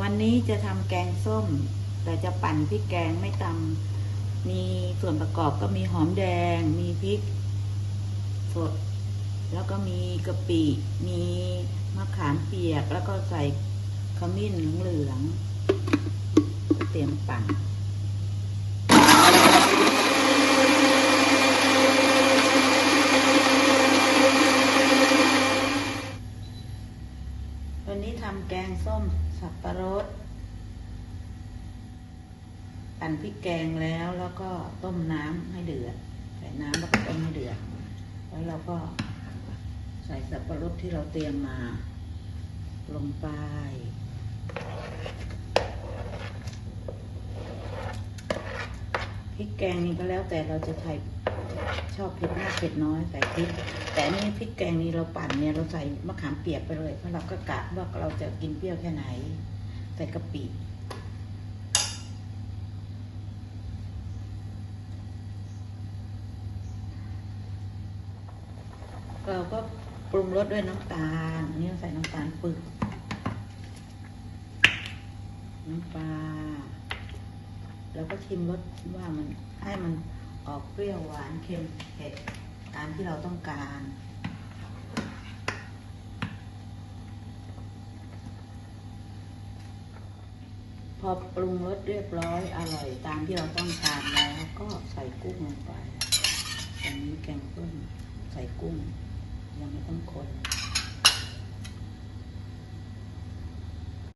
วันนี้จะทำแกงส้ม แต่จะปั่นพริกแกงไม่ตำมีส่วนประกอบก็มีหอมแดง มีพริกสด แล้วก็มีกะปิ มีมะขามเปียก แล้วก็ใส่ขมิ้นเหลืองๆเตรียมปั่นวันนี้ทำแกงส้ม สับปะรดปั่นพริกแกงแล้วแล้วก็ต้มน้ำให้เดือด ใส่น้ำแล้วก็ต้มให้เดือด แล้วเราก็ใส่สับปะรดที่เราเตรียมมา ลงไปพริกแกงนี่ก็แล้วแต่เราจะใส่ ชอบเผ็ดมากเผ็ดน้อยใส่พริก แต่นี่พริกแกงนี่เราปั่นเนี่ยเราใส่มะขามเปียกไปเลยเพราะเราก็กะว่าเราจะกินเปรี้ยวแค่ไหน ใส่กะปิเราก็ปรุงรสด้วยน้ำตาลอันนี้เราใส่น้ำตาลปึก น้ำปลาแล้วก็ชิมรสว่ามันให้มัน ออกเปรี้ยวหวานเค็มเผ็ดตามที่เราต้องการ พอปรุงรสเรียบร้อยอร่อยตามที่เราต้องการแล้วก็ใส่กุ้งลงไปอันนี้แกงส้มใส่กุ้งยังไม่ต้องคน